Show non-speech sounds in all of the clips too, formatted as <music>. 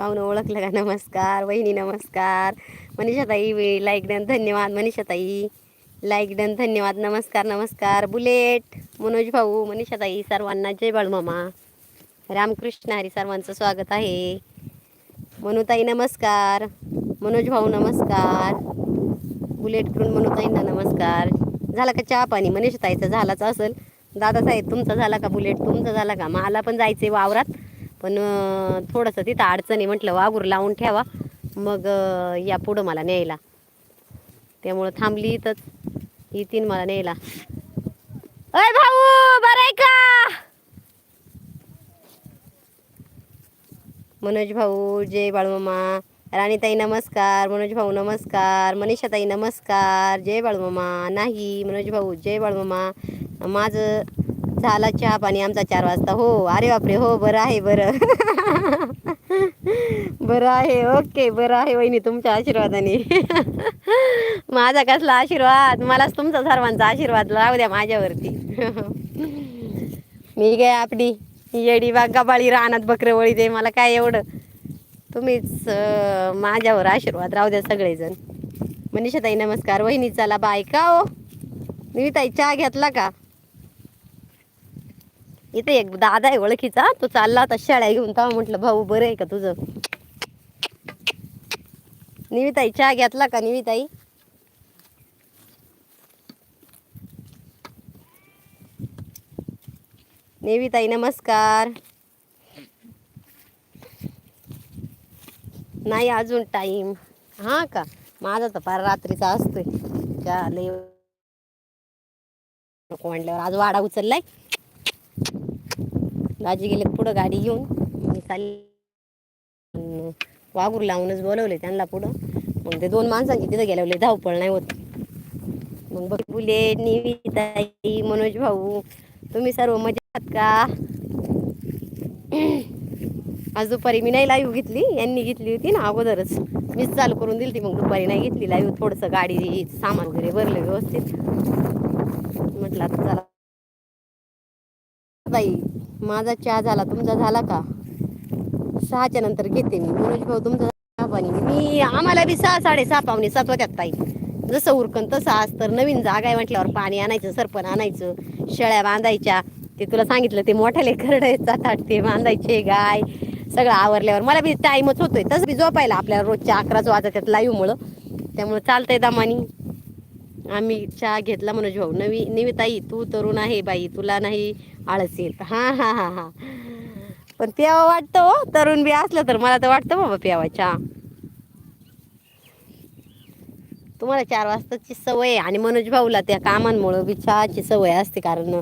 पाहुणं ओळखलं का? नमस्कार वहिनी नमस्कार. मनीषाताई वे लाईक डन धन्यवाद मनीषाताई. लाईक डन धन्यवाद नमस्कार नमस्कार. बुलेट मनोज भाऊ मनीषाताई सर्वांना जय बाळूमामा रामकृष्ण हरी सर्वांचं स्वागत आहे. मनुताई नमस्कार. मनोज भाऊ नमस्कार. बुलेट करून मनुताईंना नमस्कार. झाला का चहा पाणी? मनीषाताईचा झालाच असेल. दादासाहेब तुमचा झाला का बुलेट? तुमचा झाला का? मला पण जायचे वावरात. पण थोडंसं तिथं अडचण आहे म्हटलं वागूर लावून ठेवा. मग या पुढं मला न्यायला. त्यामुळं थांबली इथंच. येतीन मला न्यायला. अय भाऊ बरं आहे का? मनोज भाऊ जय बाळूमामा राणीताई नमस्कार. मनोज भाऊ नमस्कार. मनीषाताई नमस्कार. जय बाळूमामा नाही मनोज भाऊ जय बाळूमामा माझं झाला चहा पाणी आमचा चार वाजता. हो अरे बापरे हो बरं आहे बरं. <laughs> बरं आहे ओके बरं आहे वहिनी तुमच्या आशीर्वादाने. <laughs> माझा कसला आशीर्वाद? मलाच तुमचा सर्वांचा आशीर्वाद राहू द्या माझ्यावरती. <laughs> मी काय आपली येडी बा गबाळी रानात बकरवळी दे मला काय एवढं? तुम्हीच माझ्यावर आशीर्वाद राहू द्या सगळेजण. मनीषाताई नमस्कार. वहिनी चला बाय. का हो? निविताई चहा घेतला का? इथे एक दादा आहे ओळखीचा तो चालला होता शाळा घेऊन तेव्हा म्हटलं भाऊ बरं आहे का तुझं? निविताई चहा घेतला का निविताई? नेविताई नमस्कार. नाही अजून टाईम हा का? माझा तर फार रात्रीचा असतोय. चालेल लय म्हणल्यावर आज वाडा उचललाय. दाजी गेले पुढं गाडी घेऊन. मी चालली. वागूर वाघूर लावूनच बोलवले त्यांना पुढं. मग ते दोन माणसांची तिथं गेल्यावर धावपळ नाही होत. मग बघ बुले निविताई मनोज भाऊ तुम्ही सर्व मजेत आहात का? आज दुपारी मी नाही लाईव्ह घेतली. यांनी घेतली होती ना अगोदरच. मीच चालू करून दिली ती मग दुपारी नाही घेतली लाईव्ह थोडंसं गाडी सामान वगैरे भरलं व्यवस्थित. म्हटलं आता चला. बाई माझा चहा झाला तुमचा झाला का? सहाच्या नंतर घेते मी. मनोज भाऊ तुमचा पाणी. मी आम्हाला बी सहा साडेसहा पावणे सात वाजतात ताई. जसं उरकन तसं आज तर नवीन जागा आहे म्हटल्यावर पाणी आणायचं सरपण आणायचं शेळ्या बांधायच्या. ते तुला सांगितलं ते मोठ्याले करडायचा जातात ते बांधायचे गाय सगळं आवरल्यावर. मला बी टाईमच होतोय. तसं बी झोपायला आपल्याला रोजच्या अकराच वाजतात लाईव्हमुळं त्यामुळं चालतंय दमानी. आम्ही चहा घेतला मनोज भाऊ. नवी निविताई तू तरुण आहे बाई तुला नाही आळस येत. हा हा हा हा. पण प्यावा वाटतं हो. तरुण बी असलं तर मला तर वाटतं बाबा प्यावा चहा तुम्हाला चार वाजताची सवय आहे आणि मनोज भाऊला त्या कामांमुळं बी चहाची सवय असते कारण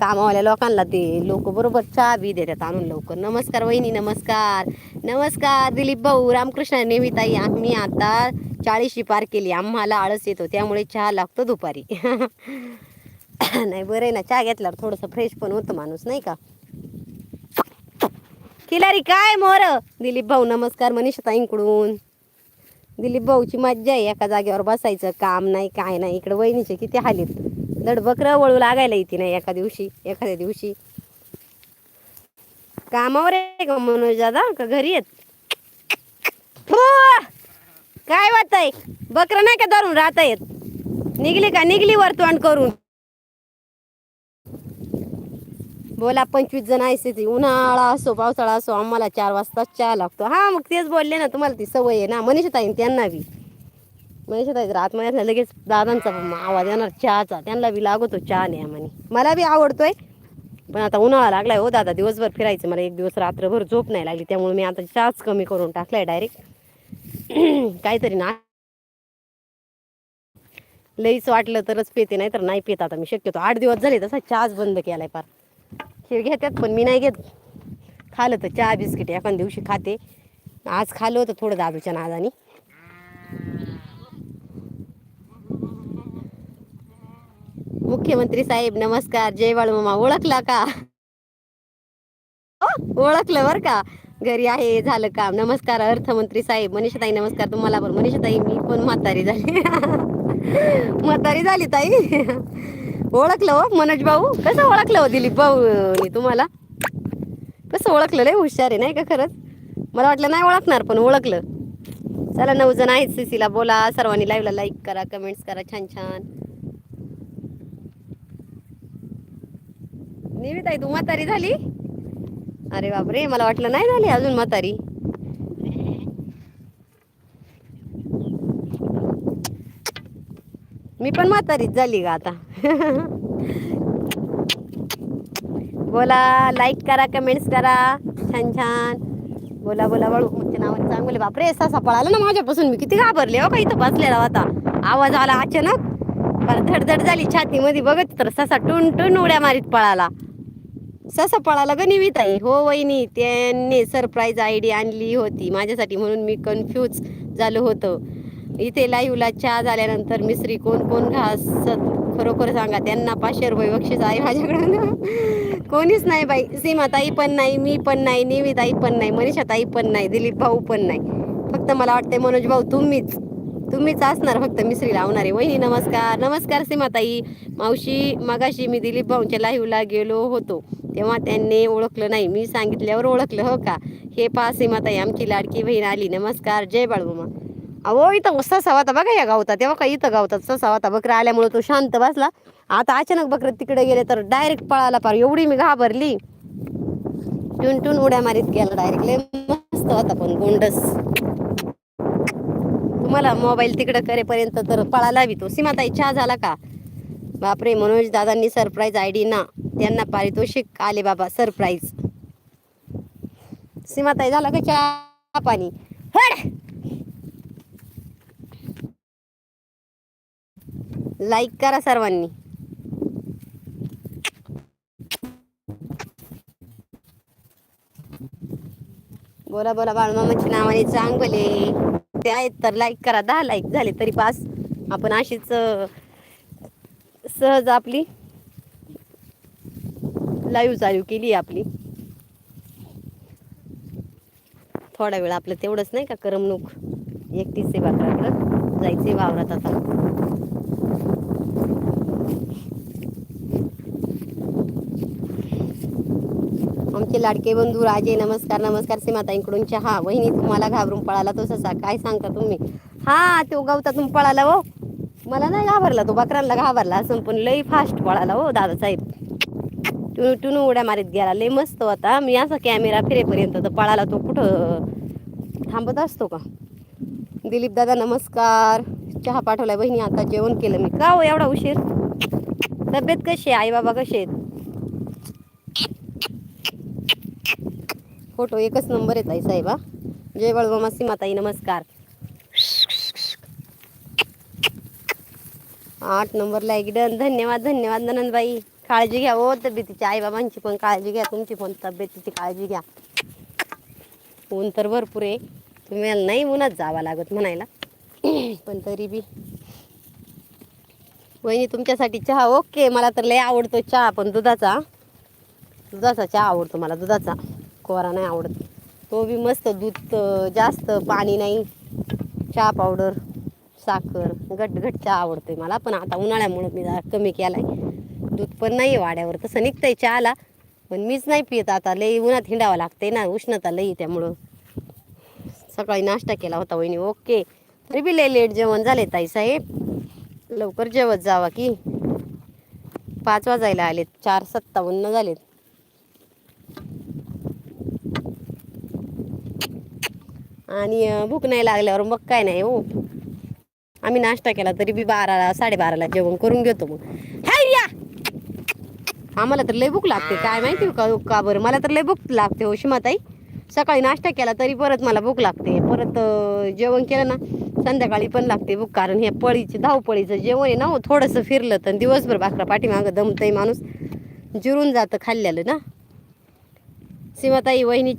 कामावाल्या लोकांना ते लोक बरोबर चहा बी देतात आणून लवकर. नमस्कार वहिनी नमस्कार. नमस्कार दिलीप भाऊ रामकृष्ण नेमिताई आम्ही आता चाळीशी पार केली. आम्हाला आळस येतो त्यामुळे चहा लागतो दुपारी. <coughs> नाही बरं आहे ना चहा घेतल्यावर थोडंसं फ्रेश पण होतं माणूस नाही का? खिलारी काय मोर? दिलीप भाऊ नमस्कार मनीषा ताईंकडून दिलीप भाऊची मज्जा आहे एका जागेवर बसायचं काम नाही काय नाही इकडे वहिनीचे किती हालीत. दडबकर वळू लागायला येते नाही एका दिवशी एखाद्या दिवशी. कामावर आहे का मनोज दादा? का घरी येत काय वाटत आहे बकरं नाही का धरून राहता येत निघली का? निघली वर्तवण करून. बोला पंचवीस जण आहे उन्हाळा असो पावसाळा असो आम्हाला चार वाजता चहा लागतो. हा मग तेच बोलले ना तुम्हाला ती सवय आहे ना. मनीषा ताईन त्यांना बी. मनीषा रात आतमध्ये लगेच दादांचा आवाज येणार चहाचा. त्यांना बी लागतो चहा नाही म्हणे मला बी आवडतोय. पण आता उन्हाळा लागलाय हो दादा. दिवसभर फिरायचं. मला एक दिवस रात्रभर झोप नाही लागली. त्यामुळे मी आता चहाच कमी करून टाकलाय डायरेक्ट <clears throat> काहीतरी ना. लईच वाटलं तरच पेते नाही तर नाही पेत आता मी. शक्यतो आठ दिवस झाले तसा चहाच बंद केलाय फार. हे घेतात पण मी नाही घेत. खाल्लं तर चहा बिस्किट एखाद्या दिवशी खाते. आज खालो होतं थोडं दादूच्या नादानी. मुख्यमंत्री साहेब नमस्कार. जय बाळूमामा. ओळखला का? ओळखलं बर का? घरी आहे झालं काम. नमस्कार अर्थमंत्री साहेब. मनीषाताई नमस्कार. तुम्हाला पण. मनीषाताई मी पण म्हातारी झाली. <laughs> म्हातारी झाली ताई. ओळखलं हो मनोज भाऊ. कसं ओळखलं हो दिलीप भाऊ तुम्हाला? कसं ओळखलं लय हुशार आहे नाही का खरंच? मला वाटलं नाही ओळखणार पण ओळखलं. चला नऊ जण आहेत सीसीला बोला सर्वांनी लाईव्हला लाईक करा कमेंट्स करा छान छान. निवित तू म्हातारी झाली? अरे बापरे मला वाटलं नाही झाली अजून म्हातारी. मी पण म्हातारीच झाली का आता. बोला लाईक करा कमेंट्स करा. छान छान. बोला बोला बळू तुमच्या नावाने चांगले बापरे ससा पळाला ना माझ्यापासून. मी किती घाबरले हो का इथं बसलेला होता. आवाज आला अचानक. मला धडधड झाली छातीमध्ये. बघत तर ससा टुन टुन उड्या मारीत पळाला. ससा पळाला ग निवित आहे. हो वहिनी त्यांनी सरप्राईज आयडी आणली होती माझ्यासाठी म्हणून मी कन्फ्यूज झालो होतो. इथे लाईव्हला चहा झाल्यानंतर मिसरी कोण कोण घासत? खरोखर सांगा त्यांना पाचशे रुपये बक्षीस आहे माझ्याकडं कोणीच नाही बाई. सीमाताई पण नाही मी पण नाही निविताई पण नाही मनीषाताई पण नाही दिलीप भाऊ पण नाही. फक्त मला वाटते मनोज भाऊ तुम्हीच. तुम्हीच असणार फक्त मिसरी लावणारे. वहिनी नमस्कार. नमस्कार सीमाताई. मावशी मगाशी मी दिलीप भाऊंच्या लाईव्हला गेलो होतो. तेव्हा त्यांनी ओळखलं नाही. मी सांगितल्यावर ओळखलं हो का? हे पहा सीमाताई आमची लाडकी बहीण आली. नमस्कार. जय बाळूमा अहो इथं ससा होता बघा या गावता तेव्हा का इथं गावतात ससा होता बकरा आल्यामुळे तो शांत बसला. आता अचानक बकरं तिकडे गेले तर डायरेक्ट पळाला पार. एवढी मी घाबरली. टुन टुन उड्या मारीत गेला डायरेक्ट लय मस्त होता पण गोंडस. मला मोबाईल तिकडे करेपर्यंत तर पळाला हवी तो. सीमाताई चहा झाला का? बापरे मनोज दादांनी सरप्राईज आय डी ना त्यांना पारितोषिक आले बाबा सरप्राईज सीमाताई झाला का चहा? पाणी. हड! लाईक करा सर्वांनी. बोला बोला बाळमामाची नावाने चांगले. ते आहेत तर लाईक करा. दहा लाईक झाले तरी पास. आपण अशीच सहज आपली लाईव्ह चालू केली आपली. थोडा वेळ आपलं तेवढंच नाही का? करमणूक. एकटीच सेवा कराकडं जायचे वावरात आता. आमचे लाडके बंधू राजे नमस्कार नमस्कार सीमाताईंकडून चहा. वहिनी तुम्हाला घाबरून पळाला तो ससा. काय सांगता तुम्ही? हा तो गवतातून पळाला हो. मला नाही घाबरला तो बकरांना घाबरला. असं पण लई फास्ट पळाला हो दादासाहेब. टुनू टुनू उड्या मारीत गेला. लई मस्त होता. मी असा कॅमेरा फिरेपर्यंत तर पळाला तो कुठं? थांबत असतो का? दिलीप दादा नमस्कार. चहा पाठवलाय. बहिणी आता जेवण केलं मी. का हो एवढा उशीर? तब्येत कशी आहे? आई बाबा कसे आहेत? फोटो एकच नंबर येत आहे साहेबा. जय बळवा मासी माताई नमस्कार. आठ नंबर लाईक डन. धन्यवाद धन्यवाद ननंदबाई. काळजी घ्या हो तब्येतीची. आईबाबांची पण काळजी घ्या तुमची पण तब्येतीची काळजी घ्या. ऊन तर भरपूर आहे. तुम्हाला नाही उन्हात जावं लागत म्हणायला. पण तरी बी. वहिनी तुमच्यासाठी चहा ओके मला तर लय आवडतो चहा पण दुधाचा. दुधाचा चहा आवडतो मला दुधाचा. कोरा नाही आवडत. तो बी मस्त दूध जास्त पाणी नाही. चहा पावडर साखर घटघट चहा आवडतोय मला. पण आता उन्हाळ्यामुळं मी जरा कमी केलाय. दूध पण नाही आहे वाड्यावर. तसं निघतंय चहाला. पण मीच नाही पित आता. लई उन्हात हिंडावं लागतंय ना. उष्णता लई त्यामुळं. सकाळी नाश्ता केला होता वहिनी. ओके. तरी बी लई लेट जेवण झाले ताई साहेब. लवकर जेवत जावा की. पाच वाजायला आलेत. चार सत्तावन्न झालेत. आणि भूक नाही लागल्यावर मग काय नाही हो. आम्ही नाश्ता केला तरी बी बाराला साडेबाराला जेवण करून घेतो मग. हाय या! आम्हाला तर लय भूक लागते. काय माहिती का का बरं? मला तर लय भूक लागते हो शिमाताई. सकाळी नाश्ता केला तरी परत मला भूक लागते. परत जेवण केलं ना संध्याकाळी पण लागते भूक. कारण हे पळीचे धावपळीचं जेवण आहे ना हो थोडंसं फिरलं तर दिवसभर बाकरा पाठीमागं दमतंय माणूस. जिरून जातं खाल्ल्यालं ना. सीमाताई वहिनीच्या